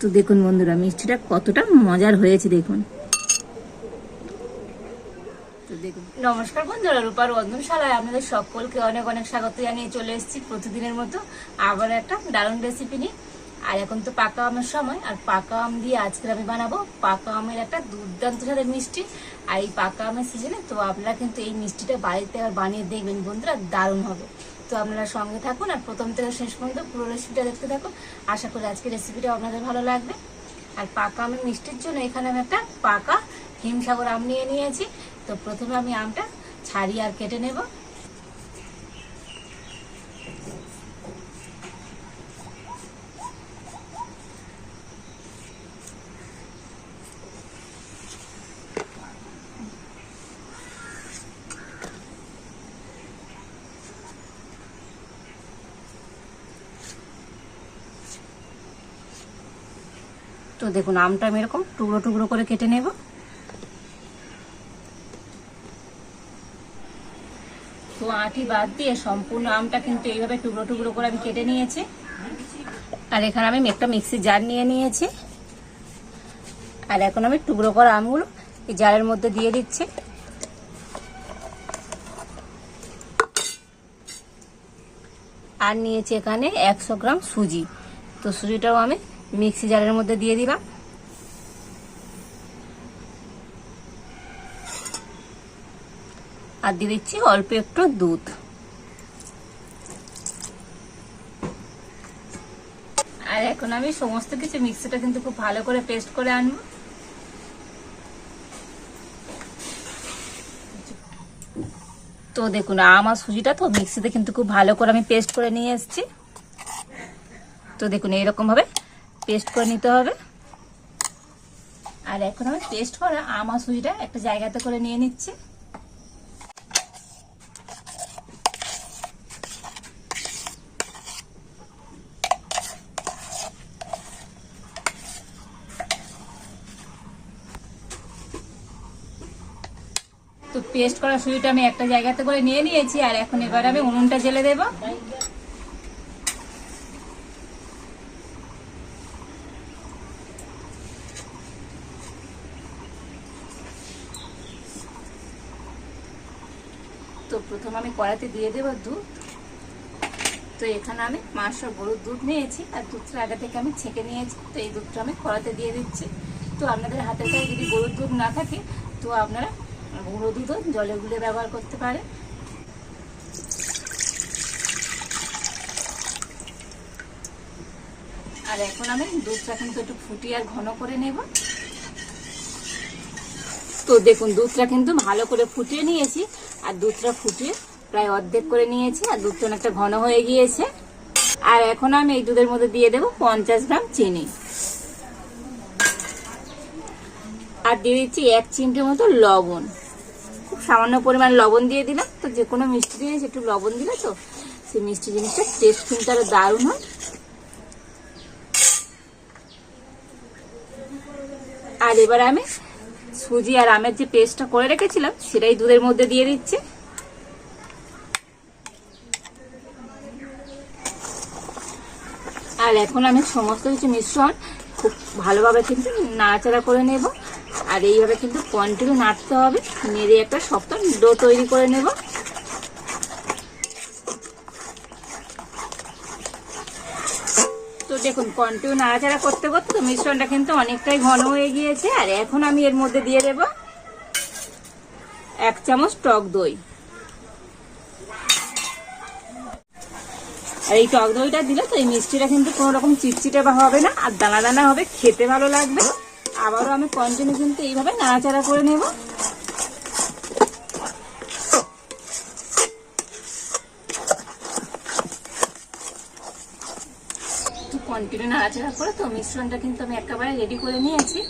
তো দেখুন বন্ধুরা, মিষ্টিটা কতটা মজার হয়েছে দেখুন। তো দেখুন। নমস্কার বন্ধুরা রূপার রন্ধনশালায় আপনাদের সকলকে অনেক অনেক স্বাগত জানিয়ে চলে এসেছি প্রতিদিনের মতো আবার একটা দারুণ রেসিপি নিয়ে। আর এখন তো পাকা আমের সময়, আর পাকা আম দিয়ে আজকে আমি বানাবো পাকা আমের একটা দুর্দান্ত স্বাদের মিষ্টি। আর এই পাকা আমের সিজনে তো আপনারা কিন্তু এই মিষ্টিটা বাড়িতে আর বানিয়ে দেখবেন বন্ধুরা, দারুণ হবে। তো আপনারা সঙ্গে থাকুন আর প্রথম থেকে শেষ পর্যন্ত পুরো রেসিপিটা দেখতে থাকুন। আশা করি আজকে রেসিপিটা আপনাদের ভালো লাগবে। আর পাকা আমি মিষ্টির জন্য এখানে আমি একটা পাকা হিমসাগর আম নিয়ে নিয়েছি। তো প্রথমে আমি আমটা ছাড়িয়ে আর কেটে নেব। দেখুন, আমটা আমি এরকম টুকরো টুকরো করে কেটে নেব। তো আটি বাদ দিয়ে সম্পূর্ণ আমটা কিন্তু এইভাবে টুকরো টুকরো করে আমি কেটে নিয়েছি। আর এখানে আমি একটা মিক্সি জার নিয়ে নিয়েছি। আর এখন আমি টুকরো করা আমগুলো এই জারের মধ্যে দিয়ে দিচ্ছি। আর নিয়েছি এখানে একশো গ্রাম সুজি। তো সুজিটাও আমি মিক্সি জারের মধ্যে দিয়ে দিলাম আর দিয়ে দিচ্ছি অল্প একটু দুধ। আর এখন আমি সমস্ত কিছু মিক্সিটা কিন্তু খুব ভালো করে পেস্ট করে আনব। তো দেখুন আমার সুজিটা তো মিক্সিতে কিন্তু খুব ভালো করে আমি পেস্ট করে নিয়ে এসেছি। তো দেখুন এইরকম ভাবে পেস্ট করে নিতে হবে। আর এখন আমি পেস্ট করা আমার সুজিটা একটা জায়গাতে করে নিয়ে নিচ্ছি। তো পেস্ট করা সুজিটা আমি একটা জায়গাতে করে নিয়ে নিয়েছি, আর এখন এবার আমি উনুনটা জেলে দেবো তো প্রথম আমি কড়াতে দিয়ে দেবো দুধ। তো এখানে আমি পাঁচশো গরুর দুধ নিয়েছি আর দুধটা আগে থেকে আমি ছেঁকে নিয়েছি। তো এই দুধটা আমি কড়াতে দিয়ে দিচ্ছি। তো আপনাদের হাতে কাছে যদি গরুর দুধ না থাকে, তো আপনারা গুঁড়ো দুধও জলে গুলে ব্যবহার করতে পারে আর এখন আমি দুধটা কিন্তু একটু ফুটিয়ে আর ঘন করে নেব। তো দেখুন, দুধটা কিন্তু ভালো করে ফুটিয়ে নিয়েছি। দুধটা ফুটিয়ে প্রায় অর্ধেক করে নিয়েছি, আর দুধটা অনেকটা ঘন হয়ে গিয়েছে। আর এখন আমি এই দুধের মধ্যে দিয়ে দেবো পঞ্চাশ গ্রাম চিনি। আর দিয়ে দিচ্ছি এক চিমটির মতো লবণ। খুব সামান্য পরিমাণ লবণ দিয়ে দিলাম, তো যে কোনো মিষ্টি জিনিস, একটু লবণ দিলে তো সেই মিষ্টি জিনিসটা টেস্ট কিন্তু আরও দারুণ হয়। আর এবার আমি সুজি আর আমের যে পেস্টটা করে রেখেছিলাম, সেটাই দুধের মধ্যে দিয়ে দিচ্ছি। আর এখন আমি সমস্ত কিছু মিশ্রণ খুব ভালোভাবে কিন্তু নাড়াচাড়া করে নেব। আর এইভাবে কিন্তু কন্টিনিউ নাড়তে হবে। নেড়ে একটা শক্ত ডো তৈরি করে নেব। দেখুন কন্টিনিউ নাড়াচাড়া করতে করতে তো মিশ্রণটা কিন্তু অনেকটাই ঘন হয়ে গিয়েছে, আর এখন আমি এর মধ্যে দিয়ে দেব এক চামচ টক দই। আর এই টক দইটা দিলে তো এই মিষ্টিটা কিন্তু কোনো রকম চিটচিটে বা হবে না, আর দানা দানা হবে, খেতে ভালো লাগবে। আবারও আমি কন্টিনিউ কিন্তু এইভাবে নাড়াচাড়া করে নেব। কন্টিনিউ নাড়াচাড়া করে তো মিশ্রণটা কিন্তু আমি একেবারে রেডি করে নিয়েছি।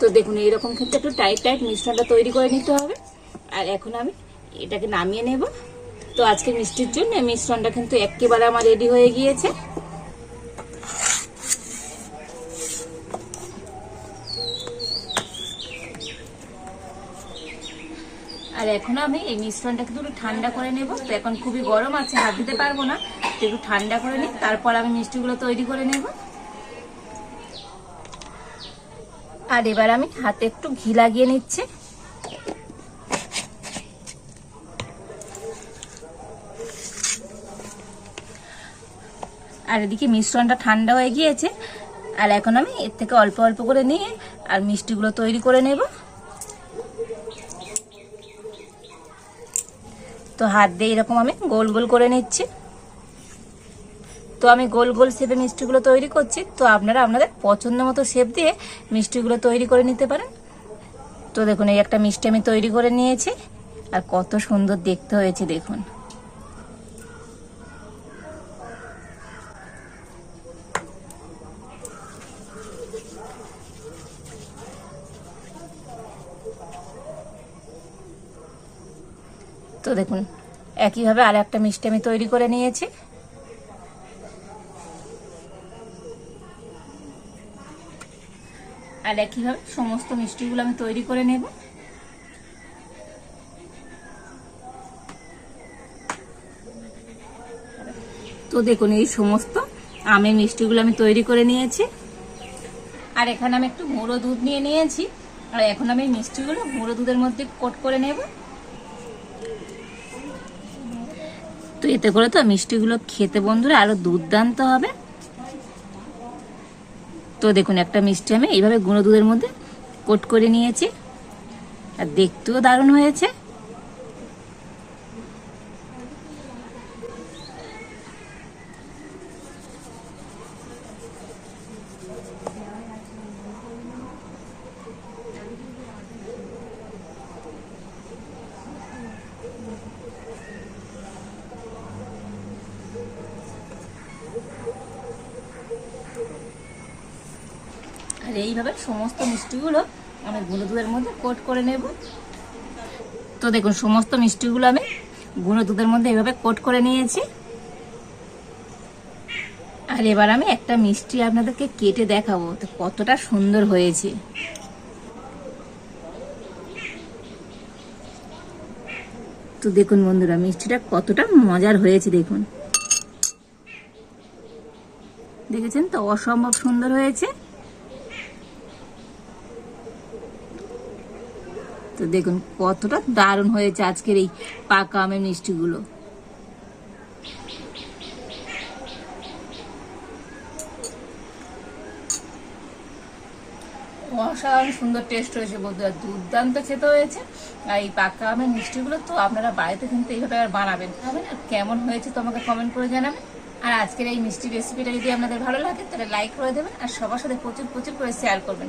তো দেখুন, এইরকম ক্ষেত্রে একটু টাইট টাইট মিশ্রণটা তৈরি করে নিতে হবে। আর এখন আমি এটাকে নামিয়ে নেব। তো আজকে মিষ্টির জন্য মিশ্রণটা কিন্তু একেবারে আমার রেডি হয়ে গিয়েছে। আর এখন আমি এই মিশ্রণটাকে একটু ঠান্ডা করে নেব। তো এখন খুবই গরম আছে, হাত দিতে পারব না। একটু ঠান্ডা করে নিই, তারপর আমি মিষ্টিগুলো তৈরি করে নেব। আর এবার আমি হাতে একটু ঘি লাগিয়ে নিচ্ছি। আর এদিকে মিশ্রণটা ঠান্ডা হয়ে গিয়েছে, আর এখন আমি এর থেকে অল্প অল্প করে নিয়ে আর মিষ্টিগুলো তৈরি করে নেব। তো হাত দিয়ে এরকম আমি গোল গোল করে নিচ্ছি। তো আমি গোল গোল শেপে মিষ্টিগুলো তৈরি করছি। তো আপনারা আপনাদের পছন্দ মতো শেপ দিয়ে মিষ্টিগুলো তৈরি করে নিতে পারেন। তো দেখুন, এই একটা মিষ্টি আমি তৈরি করে নিয়েছি। আর কত সুন্দর দেখতে হয়েছে, দেখুন। তো দেখুন, একইভাবে আর একটা মিষ্টি আমি তৈরি করে নিয়েছি। আর একইভাবে সমস্ত মিষ্টিগুলো আমি তৈরি করে নেব। তো দেখুন, এই সমস্ত আমের মিষ্টিগুলো আমি তৈরি করে নিয়েছি। আর এখানে আমি একটু গুঁড়ো দুধ নিয়ে নিয়েছি। আর এখন আমি মিষ্টিগুলো গুঁড়ো দুধের মধ্যে কোট করে নেব। তো এতে করে তো মিষ্টিগুলো খেতে বন্ধুরা আরও দুর্দান্ত হবে। তো দেখুন, একটা মিষ্টি আমি এইভাবে গুঁড়ো দুধের মধ্যে কোট করে নিয়েছি। আর দেখতেও দারুণ হয়েছে। এইভাবে সমস্ত মিষ্টিগুলো আমি গুঁড়ো দুধের মধ্যে কোট করে নেব। তো দেখুন, সমস্ত মিষ্টিগুলো আমি গুঁড়ো দুধের মধ্যে এইভাবে কোট করে নিয়েছি। আর এবার আমি একটা মিষ্টি আপনাদেরকে কেটে দেখাবো, তো কতটা সুন্দর হয়েছে। তো দেখুন বন্ধুরা, মিষ্টিটা কতটা মজার হয়েছে, দেখুন। দেখেছেন তো? অসম্ভব সুন্দর হয়েছে। তো দেখুন কতটা দারুণ হয়েছে আজকের এই পাকা আমের মিষ্টিগুলো। অসাধারণ সুন্দর টেস্ট হয়েছে বন্ধুরা, দুর্দান্ত খেতে হয়েছে। আর এই পাকা আমের মিষ্টিগুলো তো আপনারা বাড়িতে কিন্তু এইভাবে আর বানাবেন। খাবেন আর কেমন হয়েছে তো আমাকে কমেন্ট করে জানাবেন। আর আজকের এই মিষ্টি রেসিপিটা যদি আপনাদের ভালো লাগে, তাহলে লাইক করে দেবেন আর সবার সাথে প্রচুর প্রচুর করে শেয়ার করবেন।